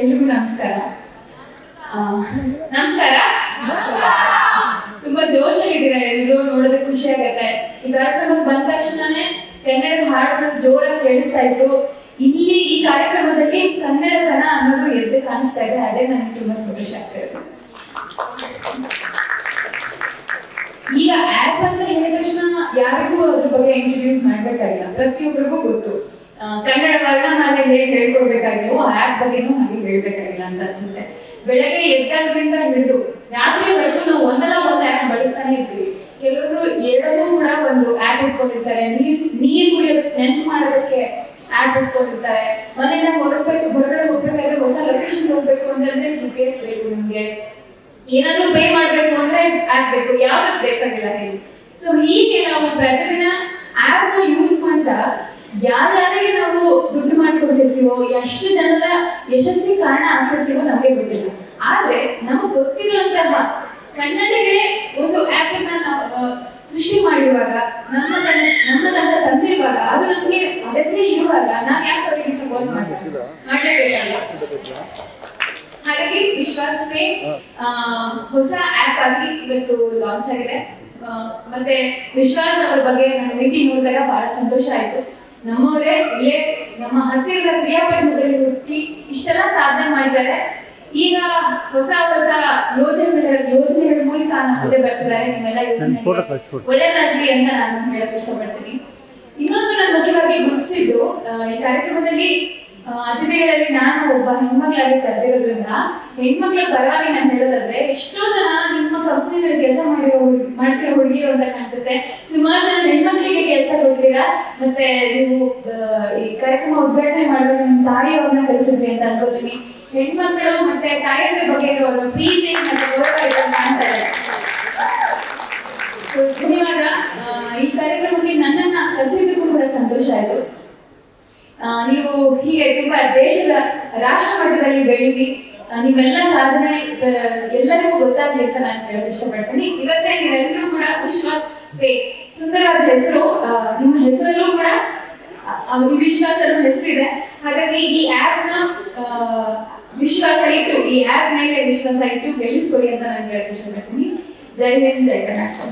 ಎಲ್ರಿಗೂ ನಮಸ್ಕಾರ. ನಮಸ್ಕಾರ. ತುಂಬಾ ಜೋಶಲ್ಲಿದ್ದೀರಾ ಎಲ್ರು? ನೋಡೋದಕ್ಕೆ ಖುಷಿ ಆಗತ್ತೆ ಈ ಕಾರ್ಯಕ್ರಮಕ್ಕೆ ಬಂದ ತಕ್ಷಣನೇ ಕನ್ನಡದ ಹಾಡುಗಳು ಜೋರಾಗಿ ಕೇಳಿಸ್ತಾ ಇತ್ತು. ಇಲ್ಲಿ ಈ ಕಾರ್ಯಕ್ರಮದಲ್ಲಿ ಕನ್ನಡತನ ಅನ್ನೋದು ಎದ್ದು ಕಾಣಿಸ್ತಾ ಇದೆ. ಅದೇ ನನಗೆ ತುಂಬಾ ಸಂತೋಷ ಆಗ್ತಿರೋದು ಈಗ ಆಪ್ ಅಂತ ಹೇಳಿದ ತಕ್ಷಣ ಯಾರಿಗೂ ಅದ್ರ ಬಗ್ಗೆ ಇಂಟ್ರೊಡ್ಯೂಸ್ ಮಾಡ್ಬೇಕಾಗಿಲ್ಲ. ಪ್ರತಿಯೊಬ್ಬರಿಗೂ ಗೊತ್ತು. ಕನ್ನಡ ವರ್ಣಮಾಲೆ ಹೇಗೆ ಹೇಳ್ಕೊಡ್ಬೇಕಾಗಿಲ್ವೋ ಆ್ಯಪ್ ಬಗ್ಗೆನೂ ಹಾಗೆ ಹೇಳ್ಬೇಕಾಗಿಲ್ಲ ಅಂತ ಅನ್ಸುತ್ತೆ. ಬೆಳಗ್ಗೆ ಎದ್ದಾದ್ರಿಂದ ಹಿಡಿದು ರಾತ್ರಿವರೆಗೂ ನಾವು ಒಂದಲ್ಲ ಒಂದು ಆ್ಯಪ್ ಬಳಸ್ತಾನೆ ಇರ್ತೀವಿ. ಕೆಲವರು ಎರಡೂ ಕೂಡ ಒಂದು ಆ್ಯಪ್ ಇಟ್ಕೊಂಡಿರ್ತಾರೆ. ನೀರ್ ನೀರ್ ಕುಡಿಯೋದಕ್ಕೆ ನೆನ್ಪು ಮಾಡೋದಕ್ಕೆ ಆ್ಯಪ್ ಇಟ್ಕೊಂಡಿರ್ತಾರೆ. ಮನೆಯಿಂದ ಹೊರಡ್ಬೇಕು, ಹೊರಗಡೆ ಹೋಗ್ಬೇಕಾದ್ರೆ ಹೊಸ ಲೊಕೇಶನ್ ಹೋಗ್ಬೇಕು ಅಂತಂದ್ರೆ ಜಿ ಪಿ ಎಸ್ ಬೇಕು ನಿಮ್ಗೆ. ಏನಾದ್ರೂ ಪೇ ಮಾಡ್ಬೇಕು ಅಂದ್ರೆ ಆಪ್ ಬೇಕು. ಯಾವ್ದಕ್ ಬೇಕಾಗಿಲ್ಲ ಹೇಳಿ. ಸೊ ಹೀಗೆ ನಾವು ಪ್ರತಿದಿನ ಆಪ್ನ ಯೂಸ್ ಮಾಡ್ತಾ ಯಾರ್ಯಾರಿಗೆ ನಾವು ದುಡ್ಡು ಮಾಡ್ಕೊಡ್ತಿರ್ತೀವೋ ಎಷ್ಟು ಜನರ ಯಶಸ್ವಿ ಕಾರಣ ಆಗ್ತಿರ್ತೀವೋ ನಮಗೆ ಗೊತ್ತಿಲ್ಲ. ಆದ್ರೆ ನಮಗ್ ಗೊತ್ತಿರುವಂತಹ ಕನ್ನಡಿಗರೇ ಒಂದು ಆಪ್ ಅನ್ನ ನಾವು ಸೃಷ್ಟಿ ಮಾಡಿರುವಾಗ ನಮ್ಮ ನಮ್ಮದಂತ ತಂದಿರುವಾಗ ಅದು ನಮಗೆ ಅಗತ್ಯ ಇರುವಾಗ ನಾವ್ ಯಾಕೆ ಅವರಿಗೆ ಸಪೋರ್ಟ್ ಮಾಡ್ತೀವಿ? ಮಾಡ್ಲೇಬೇಕಲ್ಲ ಹಾಗಾಗಿ ವಿಶ್ವಾಸವೇ ಪೇ ಹೊಸ ಆಪ್ ಆಗಿ ಇವತ್ತು ಲಾಂಚ್ ಆಗಿದೆ. ಮತ್ತೆ ವಿಶ್ವಾಸ್ ಅವರ ಬಗ್ಗೆ ನಾನು ಭೇಟಿ ನೋಡಿದಾಗ ಬಹಳ ಸಂತೋಷ ಆಯ್ತು. ನಮ್ಮವರೇ ಇಲ್ಲೇ ನಮ್ಮ ಹತ್ತಿರದ ಕ್ರಿಯಾಪಟ್ಟಣದಲ್ಲಿ ಹುಟ್ಟಿ ಇಷ್ಟೆಲ್ಲ ಸಾಧನೆ ಮಾಡಿದ್ದಾರೆ. ಈಗ ಹೊಸ ಹೊಸ ಯೋಜನೆಗಳ ಯೋಜನೆಗಳ ಮೂಲಕ ಮುಂದೆ ಬರ್ತಿದ್ದಾರೆ. ನಿಮ್ಮೆಲ್ಲ ಯೋಜನೆ. ಒಳ್ಳೇದಾಗ್ಲಿ ಅಂತ ನಾನು ಹೇಳಕ್ ಇಷ್ಟಪಡ್ತೀನಿ. ಇನ್ನೊಂದು ನಾನು ಮುಖ್ಯವಾಗಿ ಗುರುತಿಸಿದ್ದು ಈ ಕಾರ್ಯಕ್ರಮದಲ್ಲಿ ಅತಿಥಿಗಳಲ್ಲಿ ನಾನು ಒಬ್ಬ ಹೆಣ್ಮಕ್ಳಾಗಿ ಕರೆದಿರೋದ್ರಿಂದ ಹೆಣ್ಮಕ್ಳ ಪರವಾಗಿ ನಾನು ಹೇಳೋದಾದ್ರೆ ಎಷ್ಟೋ ಜನ ನಿಮ್ಮ ಕಂಪ್ನಿನಲ್ಲಿ ಕೆಲಸ ಮಾಡಿರೋ ಮಾಡ್ತಿರೋ ಹುಡುಗಿರು ಅಂತ ಕಾಣಿಸುತ್ತೆ. ಸುಮಾರು ಜನ ಹೆಣ್ಮಕ್ಳಿಗೆ ಮತ್ತೆ ನೀವು ಈ ಕಾರ್ಯಕ್ರಮ ಉದ್ಘಾಟನೆ ಮಾಡಬೇಕು ನಿಮ್ಮ ತಾಯಿಯವ್ರನ್ನ ಕಳಿಸಿದ್ರಿ ಅಂತ ಅನ್ಕೋತೀನಿ. ಹೆಣ್ಮಕ್ಳು ಮತ್ತೆ ತಾಯಿಯರ ಬಗ್ಗೆ ಇರುವವರು ಪ್ರೀತಿ ಮತ್ತೆ ಗೌರವ ಇದನ್ನ ಕಾಣ್ತಾರೆ ಧನ್ಯವಾದ. ಈ ಕಾರ್ಯಕ್ರಮಕ್ಕೆ ನನ್ನನ್ನ ಕರೆಸಿದ್ದಕ್ಕೂ ಕೂಡ ಸಂತೋಷ ಆಯ್ತು. ನೀವು ಹೀಗೆ ತುಂಬಾ ದೇಶದ ರಾಷ್ಟ್ರ ಮಟ್ಟದಲ್ಲಿ ಬೆಳೀರಿ. ಆ, ನಿಮ್ಮೆಲ್ಲ ಸಾಧನೆ ಎಲ್ಲರಿಗೂ ಗೊತ್ತಾಗ್ಲಿ ಅಂತ ನಾನು ಹೇಳಕ್ ಇಷ್ಟಪಡ್ತೀನಿ. ಇವತ್ತೇ ನೀವೆಲ್ಲರೂ ಕೂಡ ವಿಶ್ವಾಸ್ ಸುಂದರವಾದ ಹೆಸರು ನಿಮ್ಮ ಹೆಸರಲ್ಲೂ ಕೂಡ ವಿಶ್ವಾಸ ಹೆಸರಿದೆ ಹಾಗಾಗಿ ಈ ಆಪ್ನ ವಿಶ್ವಾಸ ಇಟ್ಟು ಈ ಆಪ್ ಮೇಲೆ ವಿಶ್ವಾಸ ಇಟ್ಟು ಬೆಳೆಸ್ಕೊಡಿ ಅಂತ ನಾನು ಹೇಳಕ್ ಇಷ್ಟಪಡ್ತೀನಿ. ಜೈ ಹಿಂದ್ ಜೈ ಕರ್ನಾಟಕ.